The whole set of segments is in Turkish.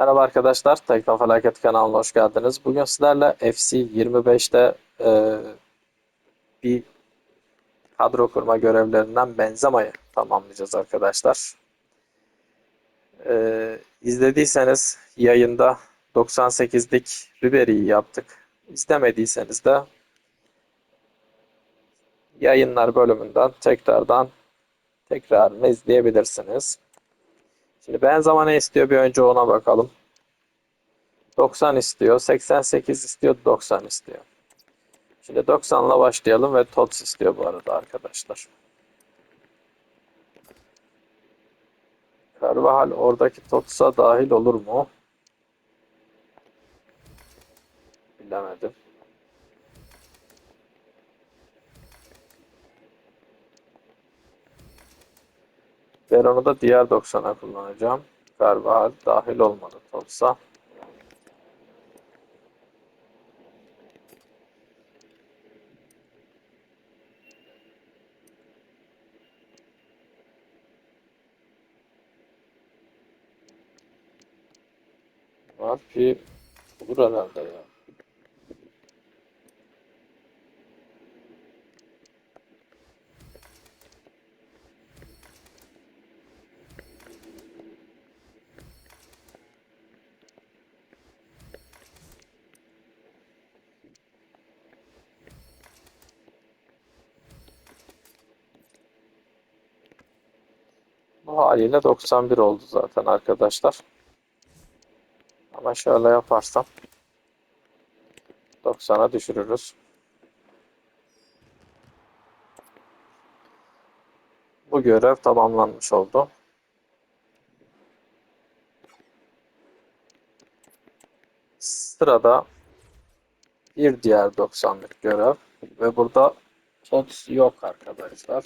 Merhaba arkadaşlar, Tekno Felaket kanalına hoş geldiniz. Bugün sizlerle FC 25'te e, bir kadro kurma görevlerinden Benzema'yı tamamlayacağız arkadaşlar. E, izlediyseniz yayında 98'lik Ribery'i yaptık. İzlemediyseniz de yayınlar bölümünden tekrardan tekrarını izleyebilirsiniz. Şimdi Benzema ne istiyor bir önce ona bakalım. 90 istiyor, 88 istiyor, 90 istiyor. Şimdi 90 ile başlayalım ve TOTS istiyor bu arada arkadaşlar. Carvajal oradaki TOTS'a dahil olur mu? Bilemedim. Veron'u da diğer 90'a kullanacağım. Carvajal dahil olmadı TOTS'a. Var ki olur herhalde ya. Haliyle 91 oldu zaten arkadaşlar. Ama şöyle yaparsam 90'a düşürürüz. Bu görev tamamlanmış oldu. Sırada bir diğer 90'lık görev ve burada TOTS yok arkadaşlar.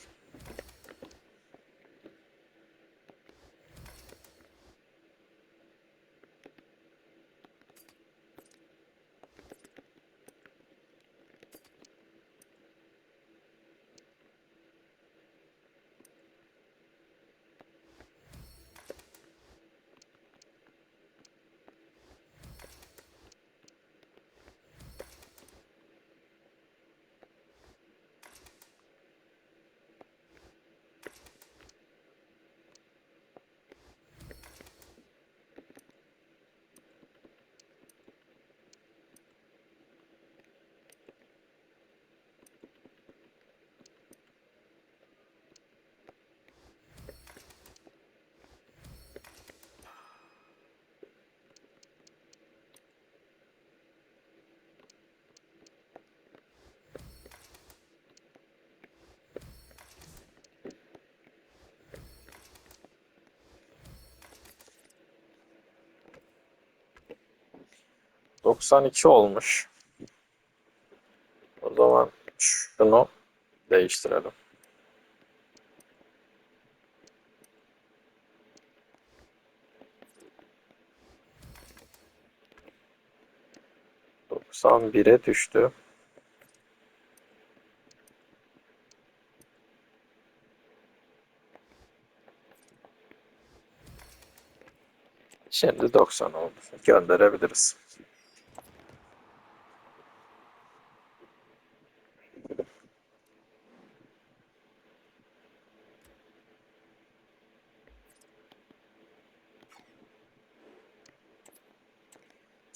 Doksan iki olmuş. O zaman şunu değiştirelim. Doksan bire düştü. Şimdi 90 oldu. Gönderebiliriz.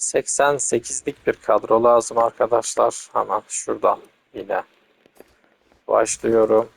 Seksen sekizlik bir kadro lazım arkadaşlar. Hemen şuradan yine başlıyorum.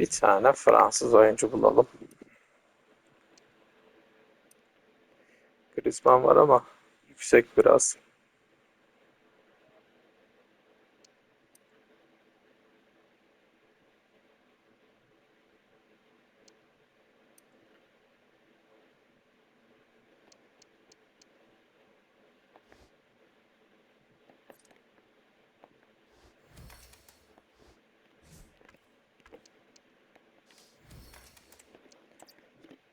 Bir tane Fransız oyuncu bulalım. Griezmann var ama yüksek biraz.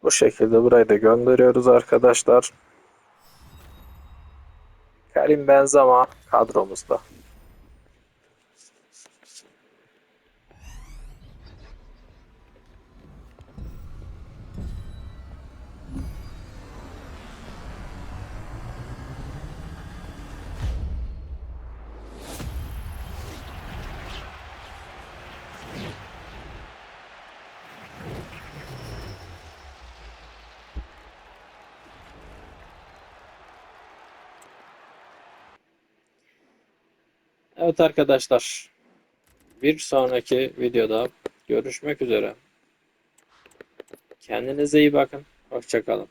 Bu şekilde burayı da gönderiyoruz arkadaşlar. Karim Benzema kadromuzda. Evet arkadaşlar. Bir sonraki videoda görüşmek üzere. Kendinize iyi bakın. Hoşçakalın.